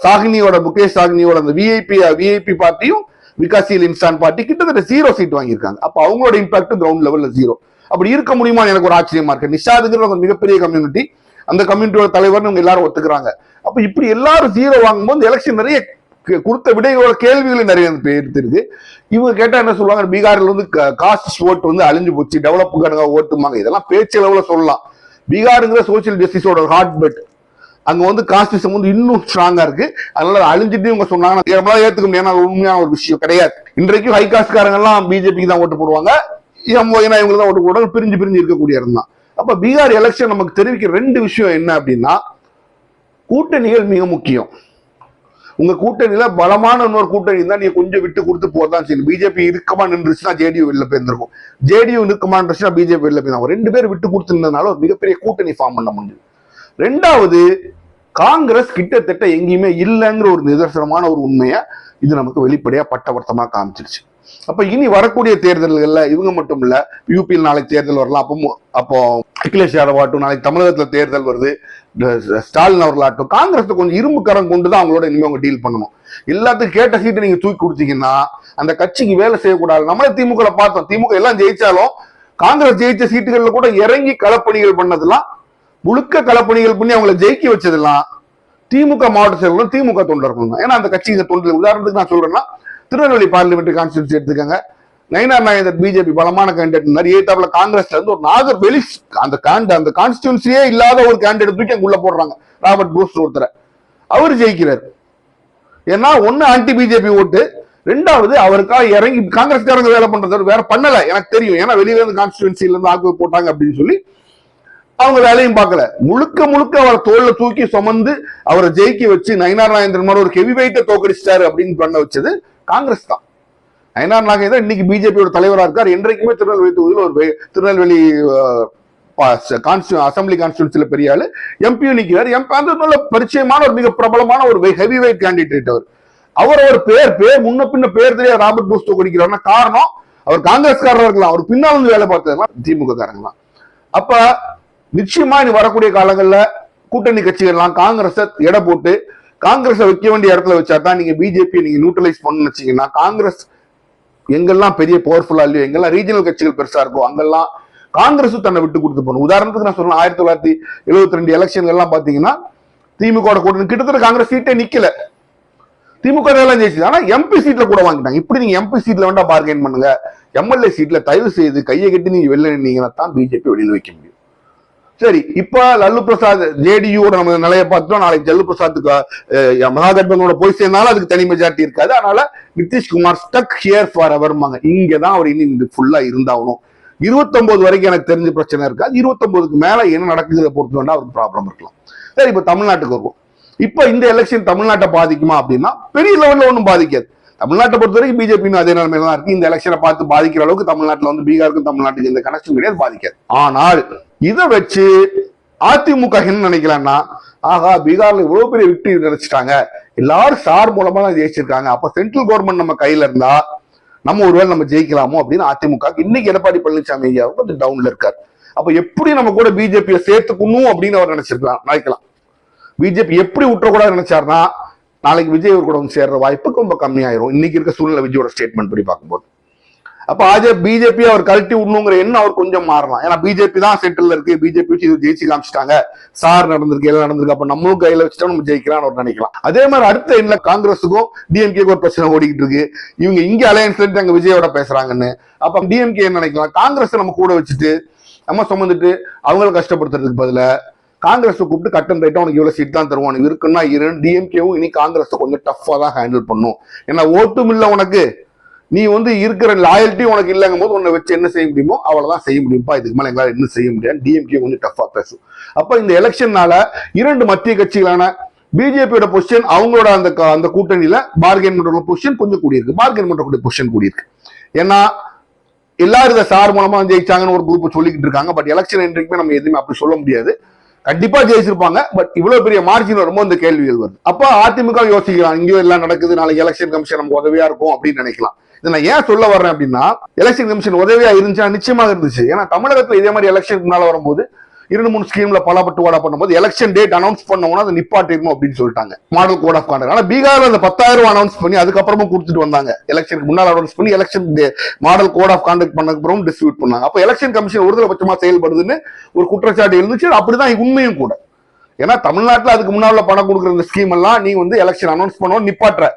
சாகினியோட முகேஷ் சாகினியோட அந்த விஐபி விஐபி பார்ட்டியும் விகாசியல் இன்சான் பார்ட்டி கிட்டத்தட்ட ஜீரோ சீட் வாங்கியிருக்காங்க. அப்ப அவங்களோட இம்பாக்ட் கிரவுண்ட் லெவல்ல ஜீரோ அப்படி இருக்க முடியுமான்னு எனக்கு ஒரு ஆச்சரியமா இருக்கு. நிஷாதுங்கிற ஒரு மிகப்பெரிய கம்யூனிட்டி அந்த கம்யூனிட்டியோட தலைவர்னு இவங்க எல்லாரும் ஒத்துக்கிறாங்க. அப்ப இப்படி எல்லாரும் ஜீரோ வாங்கும்போது எலெக்ஷன் நிறைய கொடுத்த விடையோட கேள்விகள் நிறைய பேர் இவங்க கேட்டா என்ன சொல்லுவாங்க? பீகார்ல வந்து காஸ்ட் ஓட்டு வந்து அழிஞ்சு போச்சு. டெவலப்புக்கான ஓட்டுமாங்க இதெல்லாம் பேச்சளவுல சொல்லலாம். பீகாருங்கிற சோசியல் ஜஸ்டிஸோட ஹார்ட் பெட் அங்க வந்து காஸ்டிசம் வந்து இன்னும் ஸ்ட்ராங்கா இருக்கு. அதனால அழிஞ்சிட்டு இவங்க சொன்னாங்க நம்மளால ஏத்துக்க முடியாது. உண்மையான ஒரு விஷயம் கிடையாது. இன்றைக்கும் ஹை காஸ்ட்காரங்க எல்லாம் பிஜேபிக்கு தான் ஓட்டு போடுவாங்க. ஏன்னா இவங்க தான் ஓட்டு போடுவாங்க. பிரிஞ்சு பிரிஞ்சு இருக்கக்கூடிய இடம் தான். அப்ப பீகார் எலெக்ஷன் நமக்கு தெரிவிக்கிற ரெண்டு விஷயம் என்ன அப்படின்னா கூட்டணிகள் மிக முக்கியம். உங்க கூட்டணியில பலமான இன்னொரு கூட்டணி தான் நீங்க கொஞ்சம் விட்டு கொடுத்து போதான் செய்யணும் பிஜேபி இறுக்கமா நின்றுச்சுன்னா ஜேடியூ வெளில போயிருந்திருக்கும். ஜேடியு இறுக்கமா நின்றுச்சுன்னா பிஜேபி வெளில போயிருந்தாங்க ரெண்டு பேர் விட்டு கொடுத்துருந்ததுனால ஒரு மிகப்பெரிய கூட்டணி ஃபார்ம் பண்ண முடிஞ்சது ரெண்டாவது காங்கிரஸ் கிட்டத்தட்ட எங்கேயுமே இல்லைங்கிற ஒரு நிதர்சனமான ஒரு உண்மையை இது நமக்கு வெளிப்படையா பட்டவர்த்தமா காமிச்சிருச்சு. அப்ப இனி வரக்கூடிய தேர்தல்கள்ல இவங்க மட்டும் இல்ல யூபியில் நாளைக்கு தேர்தல் வரலாம். அப்போ அப்போ அகிலேஷ் யாதவ் ஆட்டும் நாளைக்கு தமிழகத்துல தேர்தல் வருது. ஸ்டாலின் அவர்களாட்டும் காங்கிரஸ் கொஞ்சம் இரும்பு கரம் கொண்டு தான் அவங்களோட இனிமே அவங்க டீல் பண்ணணும். எல்லாத்துக்கும் கேட்ட சீட்டை நீங்க தூக்கி கொடுத்தீங்கன்னா அந்த கட்சிக்கு வேலை செய்யக்கூடாது. நம்மளே திமுக பார்த்தோம். திமுக எல்லாம் ஜெயிச்சாலும் காங்கிரஸ் ஜெயிச்ச சீட்டுகள்ல கூட இறங்கி களப்பணிகள் பண்ணதெல்லாம் முழுக்க களப்பணிகள் பண்ணி அவங்கள ஜெயிக்க வச்சதெல்லாம் திமுக மாவட்ட செயலர்களும் திமுக தொண்டர்களும் தான். ஏன்னா அந்த கட்சிக்கு தொண்டர்கள். உதாரணத்துக்கு நான் சொல்றேன்னா திருநெல்வேலி பார்லிமெண்ட் கான்ஸ்டியூன்சி எடுத்துக்கங்க நயினார் நாயந்தர் பிஜேபி பலமான கேண்டிடேட் இருந்தார் ஏத்தாப்புல காங்கிரஸ்ல இருந்து ஒரு நாகர் வெளி அந்த காண்ட் அந்த கான்ஸ்டியூன்சியே இல்லாத ஒரு கேண்டிடேட் தூக்கி அங்குள்ள போடுறாங்க. ராபர்ட் ப்ரூஸ் ஒருத்தர். அவர் ஜெயிக்கிறார். ஏன்னா ஒண்ணு ஆன்டி பிஜேபி ஓட்டு ரெண்டாவது அவருக்காக இறங்கி காங்கிரஸ்காரங்க வேலை பண்றது வேற பண்ணல. எனக்கு தெரியும். ஏன்னா வெளியில இருந்து கான்ஸ்டியூன்சில இருந்து ஆக்கு போட்டாங்க அப்படின்னு சொல்லி அவங்க வேலையும் பார்க்கல. முழுக்க முழுக்க அவரை தோல்ல தூக்கி சுமந்து அவரை ஜெயிக்க வச்சு நயினார் நாயந்திரன் ஒரு ஹெவி வெயிட்ட தோக்கடிச்சிட்டாரு அப்படின்னு பண்ண வச்சது காங்கிரஸ் தான். நயனார் நாகை தான் இன்னைக்கு பிஜேபியோட தலைவரா இருக்கார். என்றைக்குமே திருநெல்வேலி தொகுதியில் ஒரு திருநெல்வேலி திருநெல்வேலி அசம்பிளி கான்ஸ்டியூன்சில பெரிய ஆளு. எம்பியும் நிற்கிறார் எம்பி அந்த நல்ல பரிச்சயமான ஒரு மிக பிரபலமான ஒரு ஹெவி வெயிட் கேண்டிடேட் அவர். அவர் ஒரு பேர் பேர் முன்ன பின்ன பேர் தெரியாத ராபர்ட் பூஸ் தோக்கடிக்கிறார்னா காரணம் அவர் காங்கிரஸ்காரர் இருக்கலாம். அவர் பின்னால் வந்து வேலை பார்த்ததுலாம் திமுக காரங்களாம் அப்ப நிச்சயமா இனி வரக்கூடிய காலங்கள்ல கூட்டணி கட்சிகள்லாம் காங்கிரஸை எடை போட்டு காங்கிரஸை வைக்க வேண்டிய இடத்துல வச்சா தான் நீங்க பிஜேபி நீங்க நியூட்ரலைஸ் பண்ணணும்னு வச்சீங்கன்னா காங்கிரஸ் எங்கெல்லாம் பெரிய பவர்ஃபுல்லா இல்லையோ எங்கெல்லாம் ரீஜனல் கட்சிகள் பெருசா இருக்கோ அங்கெல்லாம் காங்கிரஸும் தன்னை விட்டு கொடுத்து போகணும். உதாரணத்துக்கு நான் சொல்றேன் ஆயிரத்தி தொள்ளாயிரத்தி எழுபத்தி ரெண்டு எலெக்ஷன்கள் எல்லாம் பாத்தீங்கன்னா திமுக கூட்டணி கிட்டத்தட்ட காங்கிரஸ் சீட்டே நிக்கல. திமுக எல்லாம் ஜெயிச்சு ஆனா எம்பி சீட்ல கூட வாங்கிட்டாங்க. இப்படி நீங்க எம்பி சீட்ல வேண்டாம் பார்கெயின் பண்ணுங்க. எம்எல்ஏ சீட்ல தயவு செய்து கையை கட்டி நீங்க வெளில நின்னீங்கன்னா தான் பிஜேபி வெளியில வைக்க முடியும். சரி இப்ப லல்லு பிரசாத் ஜேடியூட நம்ம நிலையை பார்த்தோம் நாளைக்கு ஜல்லு பிரசாத்துக்கு மகாகட்பந்தோட போய் சேர்ந்தாலும் அதுக்கு தனி மெஜாரிட்டி இருக்காது. அதனால நிதிஷ்குமார் ஸ்டக் ஹியர் ஃபார் அவர்மாங்க இங்கதான் அவர் இனி இது ஃபுல்லா இருந்தாகணும். இருபத்தொன்பது வரைக்கும் எனக்கு தெரிஞ்ச பிரச்சனை இருக்காது. இருபத்தொன்பதுக்கு மேல என்ன நடக்குதுல பொறுத்து வேண்டாம் அவருக்கு ப்ராப்ளம் இருக்கலாம். சரி இப்ப தமிழ்நாட்டுக்கு வருவோம். இப்ப இந்த எலெக்ஷன் தமிழ்நாட்டை பாதிக்குமா அப்படின்னா பெரிய லெவல்ல ஒன்றும் பாதிக்காது. தமிழ்நாட்டை பொறுத்த வரைக்கும் அதே நிலைமையில தான் இருக்கு. இந்த எலெக்ஷனை பார்த்து பாதிக்கிற அளவுக்கு தமிழ்நாட்டில் வந்து பீகாருக்கும் தமிழ்நாட்டுக்கு இந்த கனெக்ஷன் கிடையாது பாதிக்காது. ஆனால் இதை வச்சு அதிமுக என்ன நினைக்கலாம்னா ஆகா பீகார்ல இவ்வளவு பெரிய விக்டரி நினைச்சிட்டாங்க. எல்லாரும் சார் மூலமா தான் ஜெயிச்சிருக்காங்க. அப்ப சென்ட்ரல் கவர்மெண்ட் நம்ம கையில இருந்தா நம்ம ஒருவேளை நம்ம ஜெயிக்கலாமோ அப்படின்னு அதிமுக இன்னைக்கு எடப்பாடி பழனிசாமி ஐயா கொஞ்சம் டவுன்ல இருக்காரு. அப்ப எப்படி நம்ம கூட பிஜேபியை சேர்த்துக்கணும் அப்படின்னு அவர் நினைச்சிருக்கலாம் நினைக்கலாம். பிஜேபி எப்படி விட்டுறக்கூடாது நினைச்சாருன்னா நாளைக்கு விஜய் அவர் கூட வந்து சேர்ற வாய்ப்பு ரொம்ப கம்மியாயிரும். இன்னைக்கு இருக்க சூழ்நிலை விஜயோட ஸ்டேட்மெண்ட் படி பார்க்கும்போது. அப்ப ஆஜே பிஜேபி அவர் கழட்டி விடணுங்கிற எண்ணம் அவர் கொஞ்சம் மாறலாம். ஏன்னா பிஜேபி தான் சென்ட்ரல்ல இருக்கு. பிஜேபி வச்சு இது ஜெயிச்சு காமிச்சிட்டாங்க. சார் நடந்திருக்கு எல்லாம் நடந்திருக்கு. அப்ப நம்மளும் கையில வச்சுட்டா நம்ம ஜெயிக்கலாம்னு அவர் நினைக்கலாம். அதே மாதிரி அடுத்த எண்ணில் காங்கிரஸுக்கும் டிஎம்கேக்கு ஒரு பிரச்சனை ஓடிக்கிட்டு இருக்கு. இவங்க இங்க அலையன்ஸ்ல இருந்து அங்க விஜயோட பேசுறாங்கன்னு. அப்ப டிஎம்கே என்ன நினைக்கலாம்? காங்கிரஸ் நம்ம கூட வச்சுட்டு நம்ம சுமந்துட்டு அவங்கள கஷ்டப்படுத்துறதுக்கு பதிலா காங்கிரஸ் கூப்பிட்டு கட்டம் ரைட்டா உனக்கு இவ்வளவு சீட் தான் தருவான் உனக்கு இருக்குன்னா இரு. டிஎம்கேவும் இனி காங்கிரஸ் கொஞ்சம் டஃபா தான் ஹேண்டில் பண்ணும். ஏன்னா ஓட்டும் இல்லை உனக்கு. நீ வந்து இருக்கிற லாயல்ட்டி உனக்கு இல்லைங்கும் போது உன்னை வச்சு என்ன செய்ய முடியுமோ அவ்வளவுதான் செய்ய முடியும்ப்பா இதுக்கு மேலே எங்களால் என்ன செய்ய முடியாது. டிஎம்கே கொஞ்சம் டஃப்பா பேசும். அப்ப இந்த எலெக்ஷன்னால இரண்டு மத்திய கட்சிகளான பிஜேபியோட பொசிஷன் அவங்களோட அந்த அந்த கூட்டணியில பார்கெயின் பண்ற பொசிஷன் கொஞ்சம் கூடியிருக்கு. Bargain பண்றக்கூடிய position கூடியிருக்கு. ஏன்னா எல்லாரும் இதை சார் மூலமா ஜெயிச்சாங்கன்னு ஒரு குரூப் சொல்லிக்கிட்டு இருக்காங்க. பட் எலெக்ஷன் என்றைக்குமே நம்ம எதுவுமே அப்படி சொல்ல முடியாது. கண்டிப்பா ஜெயிச்சிருப்பாங்க பட் இவ்வளவு பெரிய மார்ஜின் வரும்போது இந்த கேள்விகள் வருது. அப்ப அதிமுக யோசிக்கலாம் இங்கேயும் எல்லாம் நடக்குது நாளைக்கு எலெக்ஷன் கமிஷன் நமக்கு உதவியா இருக்கும் அப்படின்னு நினைக்கலாம். இதை நான் ஏன் சொல்ல வர்றேன் அப்படின்னா எலெக்ஷன் கமிஷன் உதவியா இருந்துச்சா? நிச்சயமாக இருந்துச்சு. ஏன்னா தமிழகத்துல இதே மாதிரி எலெக்ஷன் முன்னால வரும்போது இரண்டு மூணு ஸ்கீம்ல பல பட்டுவாடா பண்ணும்போது எலெக்ஷன் டேட் அனௌன்ஸ் பண்ணவொன்னா அதை நிப்பாட்டிடணும் அப்படின்னு சொல்லிட்டாங்க. மாடல் கோட் ஆஃப் கான்டக்ட் ஆனா பீகார்ல அந்த பத்தாயிரம் ரூபாய் அனௌன்ஸ் பண்ணி அதுக்கப்புறமும் கொடுத்துட்டு வந்தாங்க. எலெக்ஷனுக்கு முன்னால் அனௌன்ஸ் பண்ணி election model code of conduct பண்ணதுக்கப்புறம் டிஸ்ட்ரிபியூட் பண்ணாங்க. அப்போ எலெக்ஷன் கமிஷன் ஒருதலை பட்சமா செயல்படுதுன்னு ஒரு குற்றச்சாட்டு இருந்துச்சு. அப்படிதான் உண்மையும் கூட. ஏன்னா தமிழ்நாட்டில் அதுக்கு முன்னால பணம் கொடுக்குற இந்த ஸ்கீம் எல்லாம் நீ வந்து எலெக்ஷன் அனௌன்ஸ் பண்ணவும் நிப்பாட்டுற.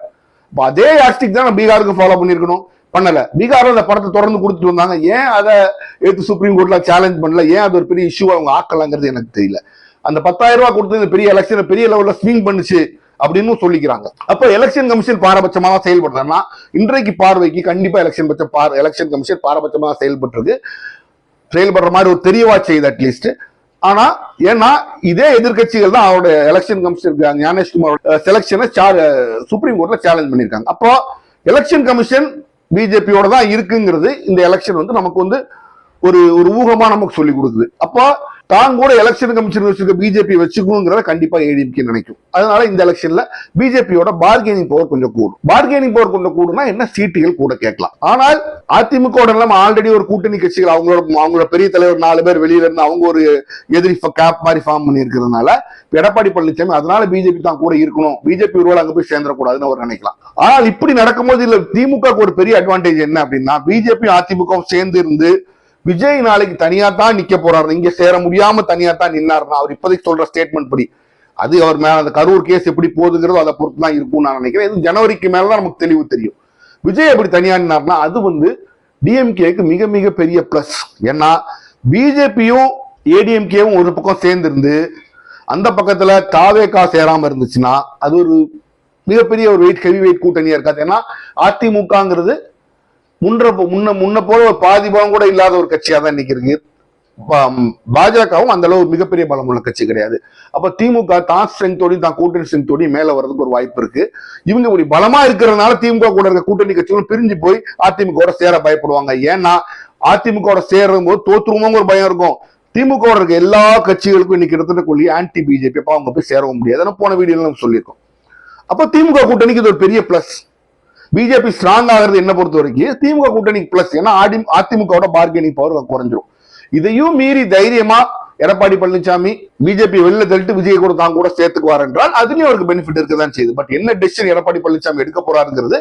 இப்போ அதே யாஸ்டிக் தான் பீகாருக்கு ஃபாலோ பண்ணிருக்கணும் பண்ணல. பீகார்ல அந்த படத்தை தொடர்ந்து கொடுத்துட்டு வந்தாங்க. ஏன் அதை எடுத்து சுப்ரீம் கோர்ட்ல சேலஞ்ச் பண்ணல? ஏன் அது ஒரு பெரிய இஷ்யூ அவங்க ஆக்கலங்கிறது எனக்கு தெரியல. அந்த பத்தாயிரம் ரூபாய் கொடுத்து இந்த பெரிய எலெக்ஷனை பெரிய லெவல்ல ஸ்விங் பண்ணுச்சு அப்படின்னு சொல்லிக்கிறாங்க. அப்ப எலெக்ஷன் கமிஷன் பாரபட்சமாக செயல்படுறேன்னா செயல்படுறாங்கன்னா இன்றைக்கு பார்வைக்கு கண்டிப்பா எலெக்ஷன் பட்சம் பார் எலெக்ஷன் கமிஷன் பாரபட்சமாக செயல்பட்டுருக்கு. செயல்படுற மாதிரி ஒரு தெரியவா செய்யுது அட்லீஸ்ட் ஆனா ஏன்னா இதே எதிர்க்கட்சிகள் தான் அவருடைய எலெக்ஷன் கமிஷன் ஞானேஷ்குமார் செலக்ஷனை சுப்ரீம் கோர்ட்ல சேலஞ்ச் பண்ணியிருக்காங்க. அப்போ எலெக்ஷன் கமிஷன் பிஜேபியோட தான் இருக்குங்கிறது இந்த எலெக்ஷன் வந்து நமக்கு வந்து ஒரு ஒரு ஊகமா நமக்கு சொல்லி கொடுக்குது. அப்போ தான் கூட எலெக்ஷன் கமிஷன் வச்சிருக்க பிஜேபி வச்சுக்கணுங்கிறத கண்டிப்பா ஏடிஎம்கே நினைக்கும். அதனால இந்த எலெக்ஷன்ல பிஜேபியோட பார்கெனிங் பவர் கொஞ்சம் கூடும். பார்கெனிங் பவர் கொஞ்சம் கூடுனா என்ன சீட்டுகள் கூட கேட்கலாம். ஆனால் அதிமுக நம்ம ஆல்ரெடி ஒரு கூட்டணி கட்சிகள் அவங்களோட அவங்களோட பெரிய தலைவர் நாலு பேர் வெளியில இருந்து அவங்க ஒரு எதிரி கேப் மாதிரி ஃபார்ம் பண்ணி இருக்கிறதுனால எடப்பாடி பழனிசாமி அதனால பிஜேபி தான் கூட இருக்கணும். பிஜேபி ஒருவேளை அங்க போய் சேர்ந்துடக்கூடாதுன்னு அவர் நினைக்கலாம். ஆனால் இப்படி நடக்கும்போது இல்ல திமுக ஒரு பெரிய அட்வான்டேஜ் என்ன அப்படின்னா பிஜேபி அதிமுக சேர்ந்து இருந்து விஜய் நாளைக்கு தனியா தான் நிக்க போறாரு இங்க சேர முடியாம தனியா தான் நின்னாருன்னா அவர் இப்போதைக்கு சொல்ற ஸ்டேட்மெண்ட் படி அது அவர் மேல அந்த கரூர் கேஸ் எப்படி போகுதுங்கிறதோ அதை பொறுத்து தான் இருக்கும் நான் நினைக்கிறேன். இது ஜனவரிக்கு மேலதான் நமக்கு தெளிவு தெரியும். விஜய் எப்படி தனியா நின்னார்னா அது வந்து டிஎம்கேக்கு மிக மிக பெரிய பிளஸ் ஏன்னா பிஜேபியும் ஏடிஎம்கேவும் ஒரு பக்கம் சேர்ந்திருந்து அந்த பக்கத்துல தாவேகா சேராம இருந்துச்சுன்னா அது ஒரு மிகப்பெரிய ஒரு வெயிட் ஹெவி வெயிட் கூட்டணியா இருக்காது. ஏன்னா அதிமுகங்கிறது முன்ற முன்ன முன்ன போல ஒரு பாதி பலம் கூட இல்லாத ஒரு கட்சியா தான் இன்னைக்கு இருக்கு பாஜகவும் அந்த அளவு மிகப்பெரிய பலம் உள்ள கட்சி கிடையாது. அப்ப திமுக தான் ஸ்ட்ரென்த்தோடையும் தான் கூட்டணி ஸ்ட்ரென்த்தோடையும் மேல வர்றதுக்கு ஒரு வாய்ப்பு இருக்கு. இவங்க ஒரு பலமா இருக்கிறதுனால திமுக கூட இருக்க கூட்டணி கட்சிகளும் பிரிஞ்சு போய் அதிமுக சேர பயப்படுவாங்க. ஏன்னா அதிமுக சேரும் போது தோத்துருவோங்கிற ஒரு பயம் இருக்கும். திமுக இருக்க எல்லா கட்சிகளுக்கும் இன்னைக்கு கிட்டத்தட்ட கொள்ளி ஆன்டி பிஜேபி அப்ப அவங்க போய் சேரவும் முடியாது. போன வீடியோல நம்ம சொல்லியிருக்கோம். அப்ப திமுக கூட்டணிக்கு இது ஒரு பெரிய பிளஸ் பிஜேபி ஸ்ட்ராங் ஆகிறது என்ன பொறுத்த வரைக்கும் திமுக கூட்டணி பிளஸ் ஏன்னா ஆடி அதிமுகவோட பார்கெனிங் பவர் குறைஞ்சிரும். இதையும் மீறி தைரியமா எடப்பாடி பழனிசாமி பிஜேபி வெளில தள்ளிட்டு விஜய் கூட தான் கூட சேர்த்துக்குவார் என்றால் அதுலயும் அவருக்கு பெனிஃபிட் இருக்கதான் செய்யுது. பட் என்ன டெசிஷன் எடப்பாடி பழனிசாமி எடுக்க போறாருங்கிறது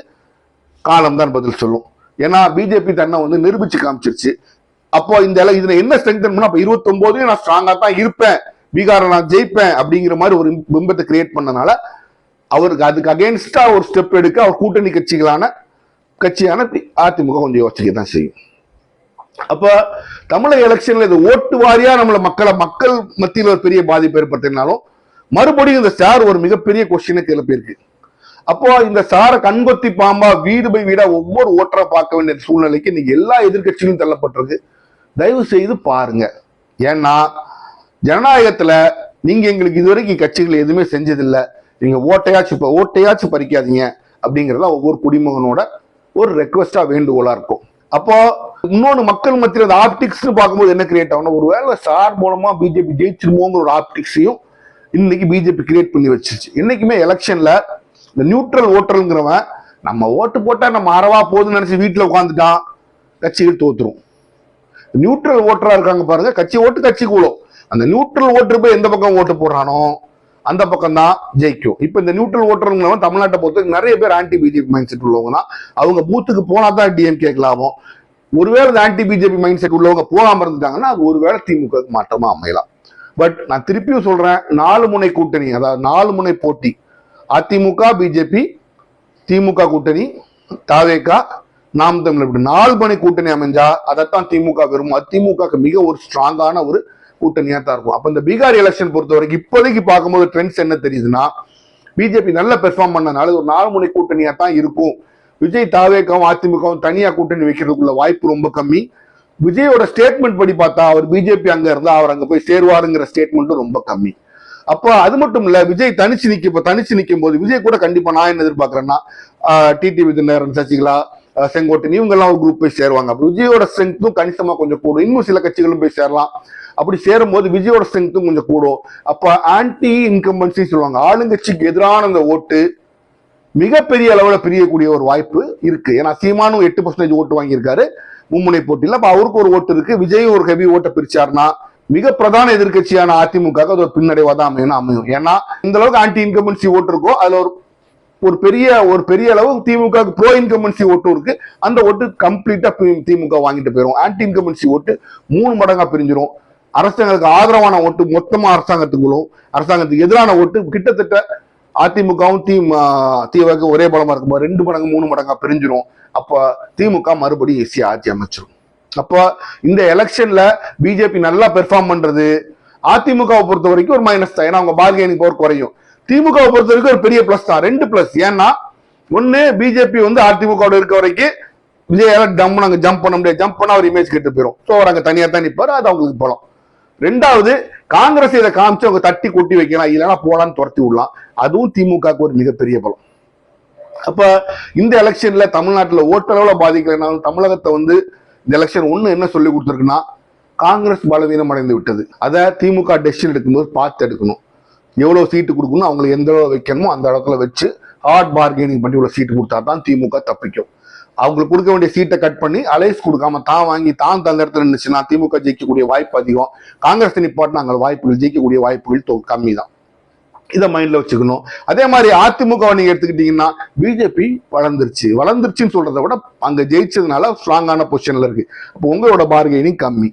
காலம் தான் பதில் சொல்லும். ஏன்னா பிஜேபி தன்னை வந்து நிரூபிச்சு காமிச்சிருச்சு. அப்போ இந்த இதுல என்ன ஸ்ட்ரெங்தன் பண்ண அப்ப இருபத்தி ஒன்பதுலயும் நான் ஸ்ட்ராங்கா தான் இருப்பேன். பீகாரை நான் ஜெயிப்பேன் அப்படிங்கிற மாதிரி ஒரு பிம்பத்தை கிரியேட் பண்ணனால அவருக்கு அதுக்கு அகேன்ஸ்டா ஒரு ஸ்டெப் எடுக்க அவர் கூட்டணி கட்சிகளான கட்சியான தி- அதிமுக கொஞ்சம் யோசிக்க தான் செய்யும். அப்ப தமிழக எலெக்ஷன்ல இது ஓட்டு வாரியா நம்மளை மக்களை மக்கள் மத்தியில் ஒரு பெரிய பாதிப்பு ஏற்படுத்தினாலும் மறுபடியும் இந்த ஸ்டார் ஒரு மிகப்பெரிய கொஸ்டினுக்கு எழுப்பியிருக்கு அப்போ இந்த சாரை கண்கொத்தி பாம்பா வீடு பை வீடா ஒவ்வொரு ஓட்டரை பார்க்க வேண்டிய சூழ்நிலைக்கு இன்னைக்கு எல்லா எதிர்க்கட்சிகளும் தள்ளப்பட்டிருக்கு. தயவு செய்து பாருங்க. ஏன்னா ஜனநாயகத்துல நீங்க எங்களுக்கு இதுவரைக்கும் கட்சிகள் எதுவுமே செஞ்சதில்லை. நீங்க ஓட்டையாச்சும் இப்போ ஓட்டையாச்சும் பறிக்காதீங்க அப்படிங்கறத ஒவ்வொரு குடிமகனோட ஒரு ரெக்வஸ்டா வேண்டுகோளா இருக்கும். அப்போ இன்னொன்று மக்கள் மத்தியில் அந்த ஆப்டிக்ஸ் பார்க்கும்போது என்ன கிரியேட் ஆகணும் ஒருவேளை சார் மூலமா பிஜேபி ஜெயிச்சிருமோங்கிற ஒரு ஆப்டிக்ஸையும் இன்னைக்கு பிஜேபி கிரியேட் பண்ணி வச்சிருச்சு. என்னைக்குமே எலெக்ஷன்ல இந்த நியூட்ரல் ஓட்டருங்கிறவன் நம்ம ஓட்டு போட்டா நம்ம அறவா போதுன்னு நினைச்சு வீட்டில் உட்காந்துட்டான் கட்சிகள் தோத்துரும். நியூட்ரல் ஓட்டரா இருக்காங்க பாருங்க கட்சி ஓட்டு கட்சி கூடும் அந்த நியூட்ரல் ஓட்டு போய் எந்த பக்கம் ஓட்டு போடுறானோ அந்த பக்கம் தான் ஜெயிக்கும் இப்போ இந்த நியூட்ரல் ஓட்டருங்கிறவன் தமிழ்நாட்டை பொறுத்தவரைக்கும் நிறைய பேர் ஆன்டி பிஜேபி மைண்ட் செட் உள்ளவங்க தான் அவங்க பூத்துக்கு போனா தான் டிஎம்கேக்கு லாபம். ஒருவேளை இந்த ஆன்டி பிஜேபி மைண்ட் செட் உள்ளவங்க போகாம இருந்துட்டாங்கன்னா அது ஒருவேளை திமுக மாற்றமாக மாற்றமா அமையலாம். பட் நான் திருப்பியும் சொல்றேன் நாலு முனை கூட்டணி அதாவது நாலு முனை போட்டி அதிமுக பிஜேபி திமுக கூட்டணி தாவேகா நாம் தமிழ் இப்படி நாலு மணி கூட்டணி அமைஞ்சா அதைத்தான் திமுக விரும்பும். அதிமுக மிக ஒரு ஸ்ட்ராங்கான ஒரு கூட்டணியா தான் இருக்கும். அப்ப இந்த பீகார் எலெக்ஷன் பொறுத்த வரைக்கும் இப்போதைக்கு பார்க்கும்போது ட்ரெண்ட்ஸ் என்ன தெரியுதுன்னா பிஜேபி நல்ல பெர்ஃபார்ம் பண்ணனால ஒரு நாலு முனை கூட்டணியா தான் இருக்கும். விஜய் தாவேக்காவும் அதிமுகவும் தனியா கூட்டணி வைக்கிறதுக்குள்ள வாய்ப்பு ரொம்ப கம்மி. விஜயோட ஸ்டேட்மெண்ட் படி பார்த்தா அவர் பிஜேபி அங்க இருந்தா அவர் அங்க போய் சேருவாருங்கிற ஸ்டேட்மெண்ட்டும் ரொம்ப கம்மி. அப்போ அது மட்டும் இல்ல விஜய் தனிச்சு நிக்க இப்போ தனிச்சு நிக்கும் போது விஜய் கூட கண்டிப்பா நான் என்ன எதிர்பார்க்கறேன்னா டிடிவி தினகரன் சசிகலா ஆஹ் இவங்கெல்லாம் ஒரு குரூப் போய் சேருவாங்க. அப்போ விஜயோட ஸ்ட்ரென்த்தும் கணிசமாக கொஞ்சம் கூடும். இன்னும் சில கட்சிகளும் போய் சேரலாம். அப்படி சேரும்போது விஜயோட ஸ்ட்ரென்த்தும் கொஞ்சம் கூடும். அப்போ ஆன்டி இன்கம்பன்சி சொல்லுவாங்க. ஆளுங்கட்சிக்கு எதிரான அந்த ஓட்டு மிகப்பெரிய அளவில் பிரியக்கூடிய ஒரு வாய்ப்பு இருக்கு. ஏன்னா சீமானும் எட்டு பர்சன்டேஜ் ஓட்டு வாங்கியிருக்காரு மும்முனை போட்டியில். அப்போ அவருக்கு ஒரு ஓட்டு இருக்கு. விஜய் ஒரு ஹெவி ஓட்டை பிரிச்சாருன்னா மிக பிரதான எதிர்க்கட்சியான அதிமுக அது ஒரு பின்னடைவாக தான் அமையும் அமையும். ஏன்னா இந்த அளவுக்கு ஆன்டி இன்கம்பன்சி ஓட்டு இருக்கோ அதுல ஒரு ஒரு பெரிய ஒரு பெரிய அளவு திமுக ப்ரோ இன்கமன்சி ஓட்டு இருக்கு. அந்த ஓட்டு கம்ப்ளீட்டா திமுக வாங்கிட்டு போயிடும் ஆன்டி இன்கமன்சி ஓட்டு மூணு மடங்கா பிரிஞ்சிடும் அரசாங்கத்துக்கு ஆதரவான ஓட்டு மொத்தமா அரசாங்கத்துக்குள்ளும். அரசாங்கத்துக்கு எதிரான ஓட்டு கிட்டத்தட்ட அதிமுகவும் தி திமுக ஒரே பலமா இருக்கும்போது ரெண்டு மடங்கு மூணு மடங்கா பிரிஞ்சிரும். அப்ப திமுக மறுபடியும் ஈஸியா ஆட்சி அமைச்சிடும் அப்ப இந்த எலெக்ஷன்ல பிஜேபி நல்லா பெர்ஃபார்ம் பண்றது அதிமுகவை பொறுத்த வரைக்கும் ஒரு மைனஸ் தான். ஏன்னா அவங்க பார்கெனிங் பவர் குறையும். திமுகவை பொறுத்த வரைக்கும் ஒரு பெரிய பிளஸ் தான். ரெண்டு பிளஸ் ஏன்னா ஒன்னு பிஜேபி வந்து அதிமுக இருக்க வரைக்கும் விஜயால டம் நாங்க ஜம்ப் பண்ண முடியாது. ஜம்ப் பண்ண அவர் இமேஜ் கெட்டு போயிடும் ஸோ அவர் அங்கே தனியாக தான் நிற்பார் அது அவங்களுக்கு பலம். ரெண்டாவது காங்கிரஸ் இதை காமிச்சு அவங்க தட்டி கொட்டி வைக்கலாம். இல்லைன்னா போலான்னு துரத்தி விடலாம். அதுவும் திமுகவுக்கு ஒரு மிகப்பெரிய பலம். அப்போ இந்த எலெக்ஷன்ல தமிழ்நாட்டில் ஓட்டளவில் பாதிக்கலைனாலும் தமிழகத்தை வந்து இந்த எலெக்ஷன் ஒன்று என்ன சொல்லி கொடுத்துருக்குன்னா காங்கிரஸ் பலவீனம் அடைந்து விட்டது. அதை திமுக டெசிஷன் எடுக்கும்போது பார்த்து எடுக்கணும். எவ்வளவு சீட்டு கொடுக்கணும் அவங்களுக்கு எந்த அளவு வைக்கணுமோ அந்த இடத்துல வச்சு ஹார்ட் பார்கெனிங் பண்ணி இவ்வளோ சீட்டு கொடுத்தா தான் திமுக தப்பிக்கும். அவங்களுக்கு கொடுக்க வேண்டிய சீட்டை கட் பண்ணி அலைஸ் கொடுக்காம தான் வாங்கி தான் தந்த இடத்துல இருந்துச்சுன்னா திமுக ஜெயிக்கக்கூடிய வாய்ப்பு அதிகம். காங்கிரஸ் நிப்பாட்டினா அங்கே வாய்ப்புகள் ஜெயிக்கக்கூடிய வாய்ப்புகள் கம்மி தான் இதை மைண்ட்ல வச்சுக்கணும். அதே மாதிரி அதிமுக நீங்க எடுத்துக்கிட்டீங்கன்னா பிஜேபி வளர்ந்துருச்சு. வளர்ந்துருச்சுன்னு சொல்றதை விட அங்க ஜெயிச்சதுனால ஸ்ட்ராங்கான பொசிஷன்ல இருக்கு. அப்போ உங்களோட பார்கெனிங் கம்மி.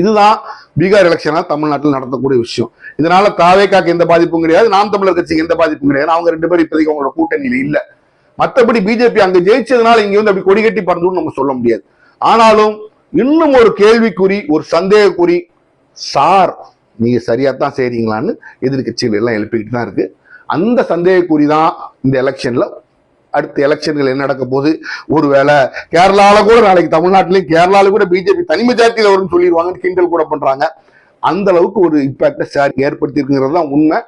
இதுதான் பீகார் எலெக்ஷனா தமிழ்நாட்டில் நடத்தக்கூடிய விஷயம். இதனால தாவேக்காக்கு எந்த பாதிப்பும் கிடையாது நாம் தமிழர் கட்சிக்கு எந்த பாதிப்பும் கிடையாது. அவங்க ரெண்டு பேரும் இப்போதைக்கு அவங்களோட கூட்டணியில் இல்லை. மற்றபடி பிஜேபி அங்கே ஜெயிச்சதுனால இங்கே வந்து அப்படி கொடி கட்டி பறந்துன்னு நம்ம சொல்ல முடியாது. ஆனாலும் இன்னும் ஒரு கேள்விக்குறி ஒரு சந்தேகக்குறி சார் நீங்கள் சரியாக தான் செய்கிறீங்களான்னு எதிர்க்கட்சிகள் எல்லாம் எழுப்பிக்கிட்டு தான் இருக்குது அந்த சந்தேகக்குறி தான் இந்த எலெக்ஷனில் அடுத்த எலெக்ஷன்கள் என்ன நடக்க போகுது? ஒருவேளை கேரளாவில் கூட நாளைக்கு தமிழ்நாட்டிலையும் கேரளாவில் கூட பிஜேபி தனிமை ஜாத்தியில் வரும்னு சொல்லிடுவாங்கன்னு கிண்டல் கூட பண்றாங்க. அந்த அளவுக்கு ஒரு இம்பாக்டை சார் ஏற்படுத்தி இருக்குங்கிறது தான் உண்மை.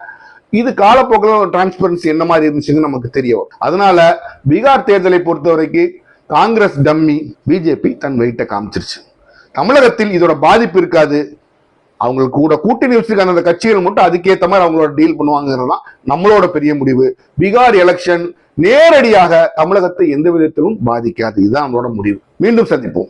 இது காலப்போக்கில் டிரான்ஸ்பரன்சி என்ன மாதிரி இருந்துச்சுன்னு நமக்கு தெரிய வரும். அதனால பீகார் தேர்தலை பொறுத்த வரைக்கும் காங்கிரஸ் டம்மி பிஜேபி தன் வெயிட்டை காமிச்சிருச்சு. தமிழகத்தில் இதோட பாதிப்பு இருக்காது. அவங்களுக்கு கூட கூட்டணி வச்சிருக்காங்க அந்த கட்சிகள் மட்டும் அதுக்கேற்ற மாதிரி அவங்களோட டீல் பண்ணுவாங்கிறது தான் நம்மளோட பெரிய முடிவு. பீகார் எலெக்ஷன் நேரடியாக தமிழகத்தை எந்த விதத்திலும் பாதிக்காது. இதுதான் நம்மளோட முடிவு. மீண்டும் சந்திப்போம்.